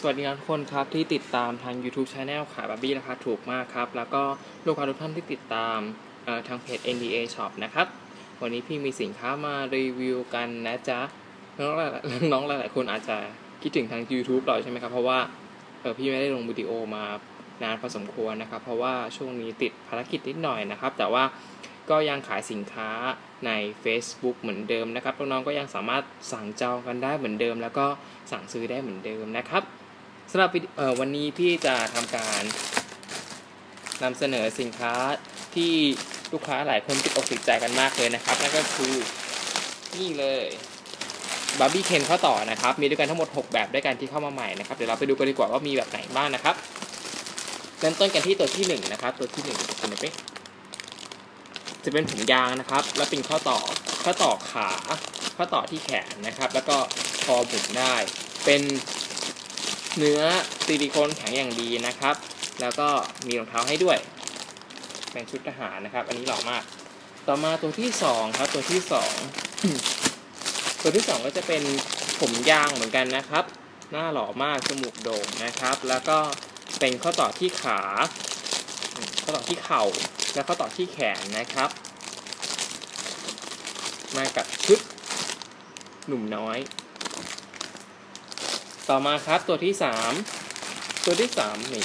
สวัสดีครับทุกคนครับที่ติดตามทาง YouTube Channel ขายบาร์บี้ราคาถูกมากครับ แล้วก็ลูกค้าทุกท่านที่ติดตามทางเพจ NDA Shop นะครับ วันนี้พี่มีสินค้ามารีวิวกันนะจ๊ะ น้องน้องหลายๆคนอาจจะคิดถึงทาง YouTube หรอใช่ไหมครับ เพราะว่าพี่ไม่ได้ลงวิดีโอมานานพอสมควรนะครับ เพราะว่าช่วงนี้ติดภารกิจนิดหน่อยนะครับ แต่ว่าก็ยังขายสินค้าใน Facebook เหมือนเดิมนะครับน้องๆก็ยังสามารถสั่งจองกันได้เหมือนเดิม แล้วก็สั่งซื้อได้เหมือนเดิมนะครับ สำหรับวันนี้พี่จะทำการนำเสนอสินค้าที่ลูกค้าหลายคนติดอกติดใจกันมากเลยนะครับ นั่นก็คือนี่เลยบาร์บี้เคนข้อต่อนะครับ มีด้วยกันทั้งหมด 6 แบบด้วยกันที่เข้ามาใหม่นะครับ เดี๋ยวเราไปดูกันดีกว่าว่ามีแบบไหนบ้างนะครับ เริ่มต้นกันที่ตัวที่1นะครับ ตัวที่1เป็นไหมจะเป็นผมยางนะครับ แล้วเป็นข้อต่อข้อต่อขา ข้อต่อที่แขนนะครับ แล้วก็คอบุ๋มได้ เป็น เนื้อซิลิโคนแข็งอย่างดีนะครับ แล้วก็มีรองเท้าให้ด้วย เป็นชุดทหารนะครับ อันนี้หล่อมาก ต่อมาตัวที่2ครับ ตัวที่2ตัวที่2ก็จะเป็นผมยางเหมือนกันนะครับ หน้าหล่อมากจมูกโด่งนะครับ แล้วก็เป็นข้อต่อที่ขา ข้อต่อที่เข่า แล้วข้อต่อที่แขนนะครับ มากับชุดหนุ่มน้อย ต่อมาครับตัวที่3ตัวที่3นี่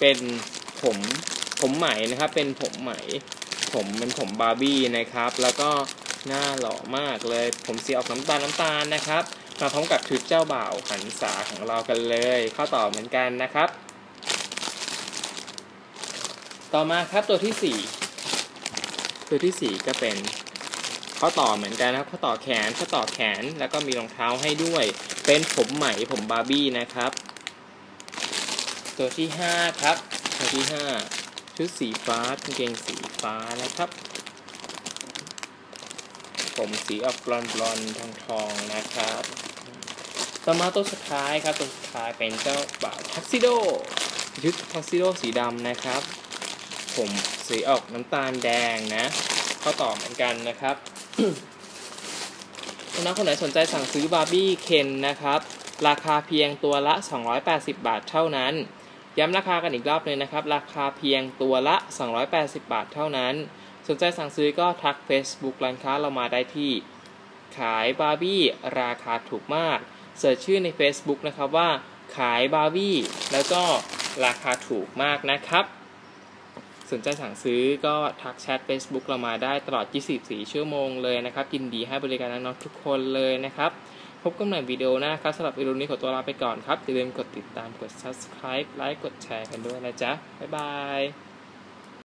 เป็นผมผมไหมนะครับ เป็นผมไหม ผมเป็นผมบาร์บี้นะครับ แล้วก็หน้าหล่อมากเลย ผมสีออกน้ำตาลน้ำตาลนะครับ มาพร้อมกับชุดเจ้าบ่าวหันษาของเรากันเลย ข้อต่อเหมือนกันนะครับ ต่อมาครับตัวที่4ตัวที่4ก็เป็น ข้อต่อเหมือนกันนะครับข้อต่อแขนข้อต่อแขนแล้วก็มีรองเท้าให้ด้วย เป็นผมไหมผมบาร์บี้นะครับ ตัวที่ 5 ครับ ตัวที่ 5 ชุดสีฟ้ากางเกงสีฟ้านะครับ ผมสีออกบลอนบลอนทองทองนะครับต่อมาตัวสุดท้ายครับตัวสุดท้ายเป็นเจ้าบ่าวทักซิโดชุดทักซิโดสีดำนะครับ ผมสีออกน้ำตาลแดงนะข้อต่อเหมือนกันนะครับ น้องคนไหนสนใจสั่งซื้อบาร์บี้เคนนะครับ ราคาเพียงตัวละ 280 บาทเท่านั้น ย้ำราคากันอีกรอบเลยนะครับ ราคาเพียงตัวละ 280 บาทเท่านั้น สนใจสั่งซื้อก็ทัก Facebook ร้านค้าเรามาได้ที่ ขายบาร์บี้ราคาถูกมาก เสิร์ชชื่อใน Facebook นะครับว่าขายบาร์บี้แล้วก็ราคาถูกมากนะครับ สนใจสั่งซื้อก็ทักแชท Facebook เรามาได้ตลอด 24 ชั่วโมงเลยนะครับ ยินดีให้บริการน้องๆทุกคนเลยนะครับ พบกันใหม่วิดีโอหน้าครับสำหรับวิดีโอนี้ขอตัวลาไปก่อนครับ อย่าลืมกดติดตามกด subscribe ไลค์กดแชร์กันด้วยนะจ๊ะ บ๊ายบาย